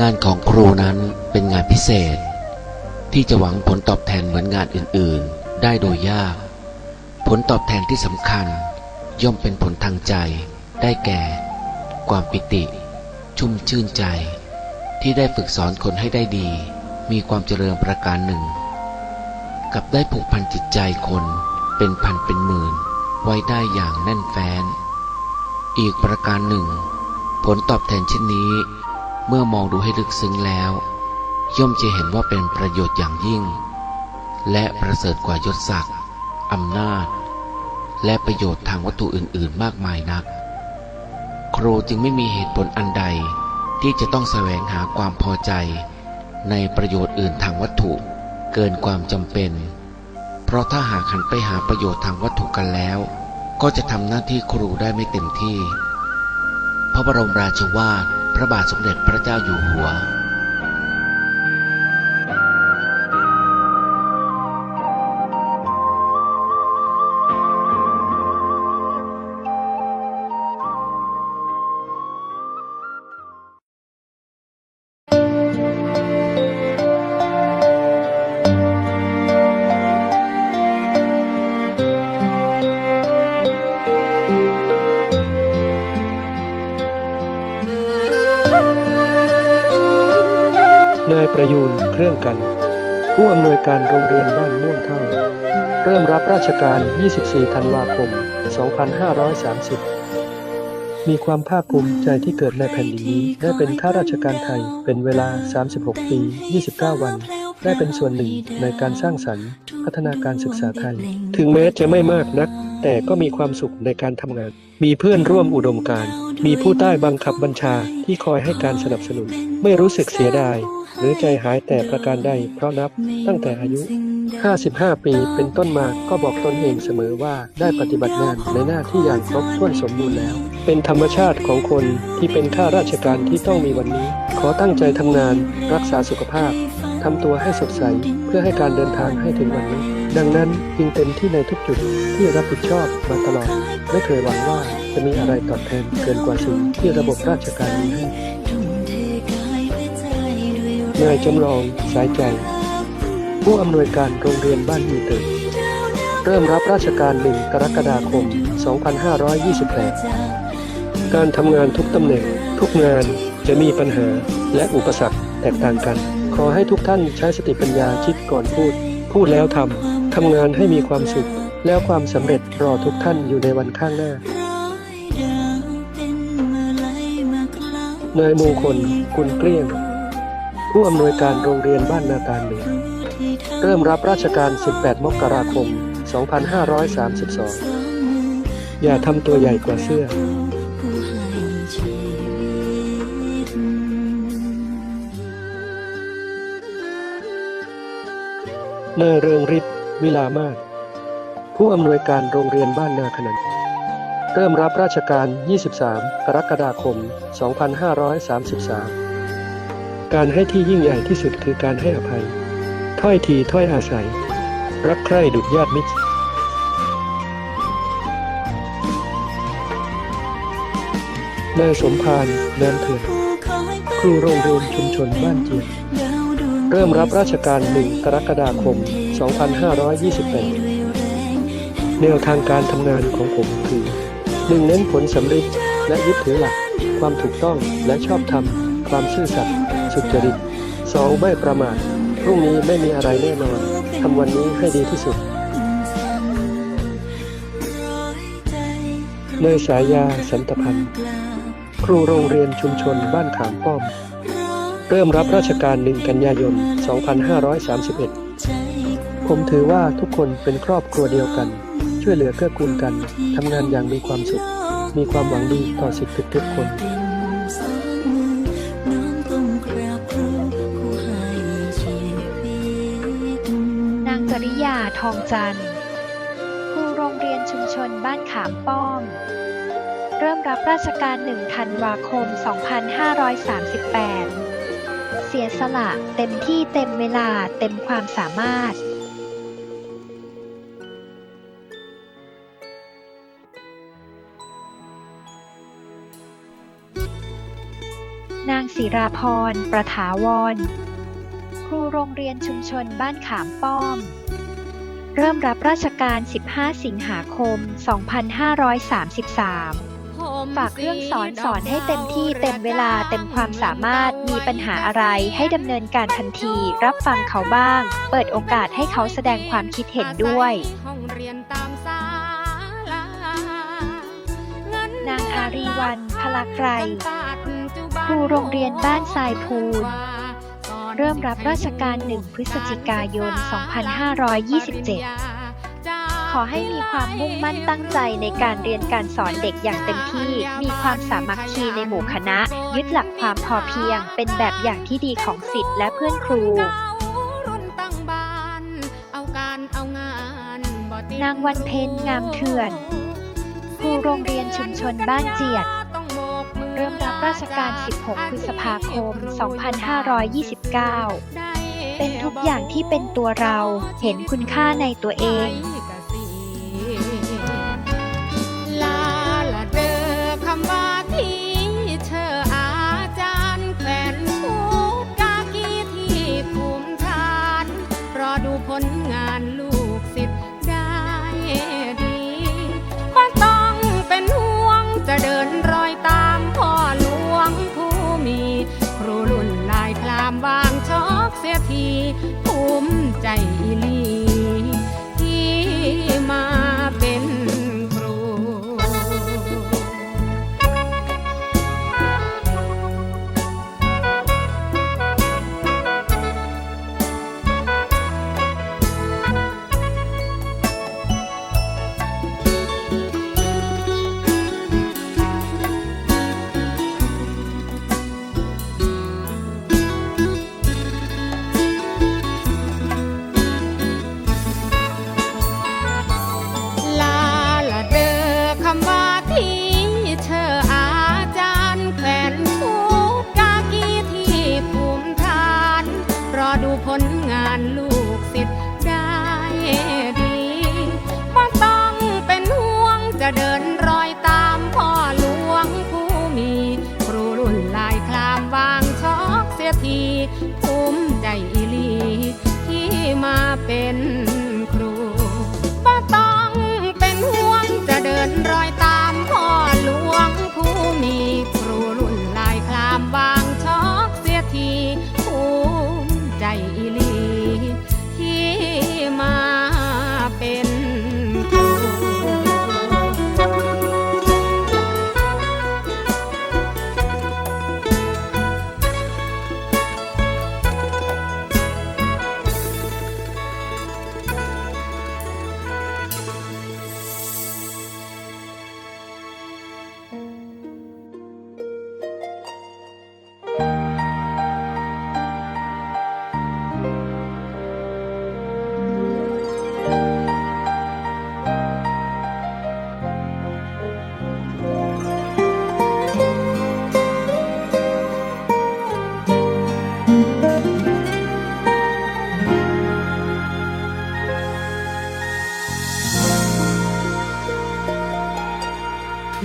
งานของครูนั้นเป็นงานพิเศษ ที่จะหวังผลตอบแทนเหมือนงานอื่นๆ ได้โดยยาก ผลตอบแทนที่สำคัญ ย่อมเป็นผลทางใจได้แก่ ความปิติ ชุ่มชื่นใจ ที่ได้ฝึกสอนคนให้ได้ดี มีความเจริญประการหนึ่ง กับได้ผูกพันจิตใจคนเป็นพันเป็นหมื่น ไว้ได้อย่างแน่นแฟ้น อีกประการหนึ่ง ผลตอบแทนเช่นนี้ เมื่อมองดูให้ลึกซึ้งแล้ว ย่อมจะเห็นว่าเป็นประโยชน์อย่างยิ่ง และประเสริฐกว่ายศศักดิ์อำนาจ และประโยชน์ทางวัตถุอื่น ๆ มากมายนัก ครูจึงไม่มีเหตุผลอันใดที่จะต้องแสวงหาความพอใจ ในประโยชน์อื่นทางวัตถุ เกินความจำเป็น เพราะถ้าหากหันไปหาประโยชน์ทางวัตถุกันแล้ว ก็จะทำหน้าที่ครูได้ไม่เต็มที่ พระบรมราชวาท พระบาทสมเด็จพระเจ้าอยู่หัว นายประยูนเครื่องกัน ผู้อำนวยการโรงเรียนบ้านม่วงเท่า เริ่มรับราชการ 24 ธันวาคม 2530 มีความภาคภูมิใจที่เกิดในแผ่นดินนี้ได้เป็นข้าราชการไทยเป็นเวลา 36 ปี 29 วันได้เป็นส่วนหนึ่งในการสร้างสรรค์ พัฒนาการศึกษาไทย ถึงแม้จะไม่มากนัก แต่ก็มีความสุขในการทำงาน มีเพื่อนร่วมอุดมการ มีผู้ใต้บังคับบัญชาที่คอยให้การสนับสนุน ไม่รู้สึกเสียดาย หรือใจหายแต่ประการใดเพราะนับตั้งแต่อายุ 55 ปีเป็นต้นมาก็บอกตนเองเสมอว่าได้ปฏิบัติงานในหน้าที่อย่างครบถ้วนสมบูรณ์แล้ว เป็นธรรมชาติของคนที่เป็นข้าราชการที่ต้องมีวันนี้ ขอตั้งใจทำงาน รักษาสุขภาพทำตัวให้สดใสเพื่อให้การเดินทางให้ถึงวันนี้ ดังนั้นจึงเต็มที่ในทุกจุดที่รับผิดชอบมาตลอด ไม่เคยหวังว่าจะมีอะไรตอบแทนเกินกว่าสิ่งที่ระบบราชการมีให้ นายจำลองสายใจ ผู้อำนวยการโรงเรียนบ้านอีเติร์เริ่มรับราชการหนึ่งกรกฎาคม 2528 การทำงานทุกตำแหน่ง ทุกงานจะมีปัญหาและอุปสรรคแตกต่างกัน ขอให้ทุกท่านใช้สติปัญญาคิดก่อนพูด พูดแล้วทำ ทำงานให้มีความสุข แล้วความสำเร็จรอทุกท่านอยู่ในวันข้างหน้านายมงคลกุลเกลี้ยง ผู้อำนวยการโรงเรียนบ้านนาตาลเหนือเริ่มรับราชการ 18 มกราคม 2532 อย่าทำตัวใหญ่กว่าเสื้อนายเรืองฤทธิ์วิลามาศผู้อำนวยการโรงเรียนบ้านนาขนันเริ่มรับราชการ 23 กรกฎาคม 2533 การให้ที่ยิ่งใหญ่ที่สุดคือการให้อภัย ถ้อยทีถ้อยอาศัย รักใคร่ดุจญาติมิตรนายสมพานนามเถื่อนครูโรงเรียนชุมชนบ้านเจียนเริ่มรับราชการ 1 กรกฎาคม 2528 แนวทางการทำงานของผมคือ 1. เน้นผลสำเร็จและยึดถือหลัก ความถูกต้องและชอบธรรม ความซื่อสัตย์ สุจริต 2. ไม่ประมาทพรุ่งนี้ไม่มีอะไรแน่นอนทำวันนี้ให้ดีที่สุด เนยสายาสันตพันธ์ครูโรงเรียนชุมชนบ้านขามป้อม เริ่มรับราชการ1กันยายน 2531 ผมถือว่าทุกคนเป็นครอบครัวเดียวกัน ช่วยเหลือเกื้อกูลกันทำงานอย่างมีความสุข มีความหวังดีต่อสิทธิทุกคน ทองจันทร์ครูโรงเรียนชุมชนบ้านขามป้อม เริ่มรับราชการ 1 ธันวาคม 2538 เสียสละเต็มที่เต็มเวลาเต็มความสามารถนางศิราพร ประถาวร ครูโรงเรียนชุมชนบ้านขามป้อม เริ่มรับราชการ 15 สิงหาคม 2533ฝากเรื่องสอนสอนให้เต็มที่เต็มเวลาเต็มความสามารถมีปัญหาอะไรให้ดำเนินการทันที รับฟังเขาบ้าง เปิดโอกาสให้เขาแสดงความคิดเห็นด้วยห้องเรียนตามศาลาเงินางอารีวันพลาไกรปัจจุบันครูโรงเรียนบ้านทรายพูนสอน เริ่มรับราชการ 1 พฤศจิกายน 2527 ขอให้มีความมุ่งมั่นตั้งใจในการเรียนการสอนเด็กอย่างเต็มที่ มีความสามัคคีในหมู่คณะ ยึดหลักความพอเพียง เป็นแบบอย่างที่ดีของสิทธิ์และเพื่อนครูนตั้งบ้านเอาการเอางานบ่ติดนวันเพ็ญงามเถื่อน ครูโรงเรียนชุมชนบ้านเจียด เริ่มรับราชการ 16 พฤษภาคม 2529 เป็นทุกอย่างที่เป็นตัวเรา เห็นคุณค่าในตัวเอง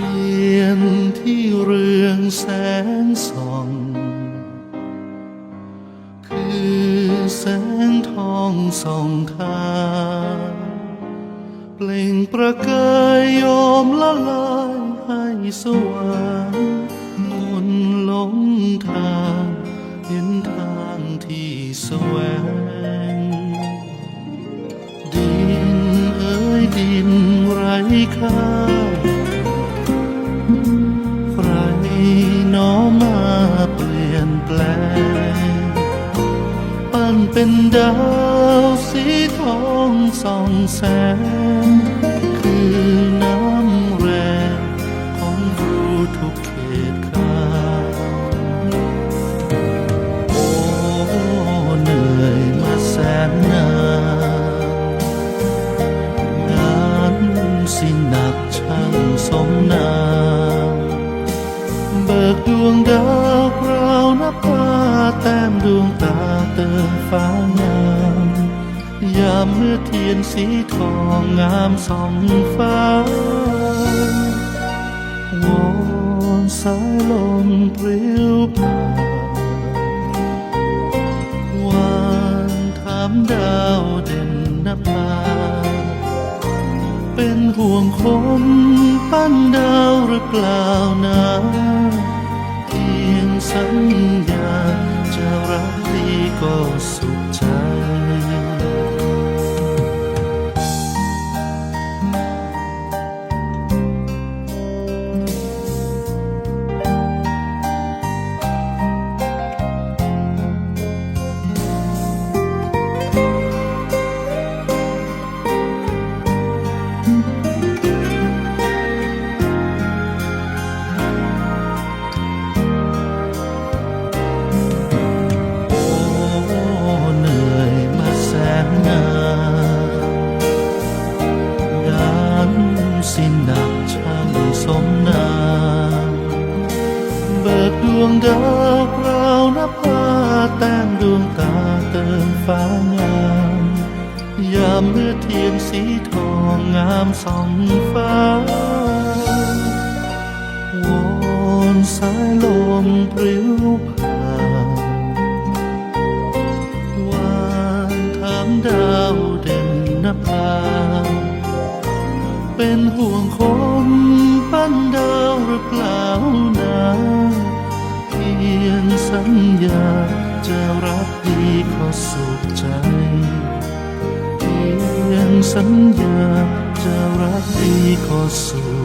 ทียนที่เรืองแสงส่อง คือแสงทองส่องทางเปล่งประกายโยมละลายให้สว่างมนหลงทางเห็นทางที่แสวง ดินเอ้ยดินไร้ค่า แปลง ปั้นเป็นดาวสีทองส่องแสงามเมื่อเทียนสีทองงามสองฟ้าวอนสายลมปลิวผ่านวานถามดาวเด่นนภาเป็นห่วงคนปั้นดาวหรือเปล่านะเพียงสัญญาจะรักดีก็สุข วงดาวเปล่าแต้มดวงตาเติมฟ้างาม ยามเมื่อเทียนสีทองงามส่องฟ้าวอนสายลมปลิวผ่านวานถามดาวเด่นนภา เป็นห่วงคนปั้นดาวหรือเปล่านะ ยงสัญญา จะรักดีขอสุขใจ เพียงสัญญา จะรักดีขอสุข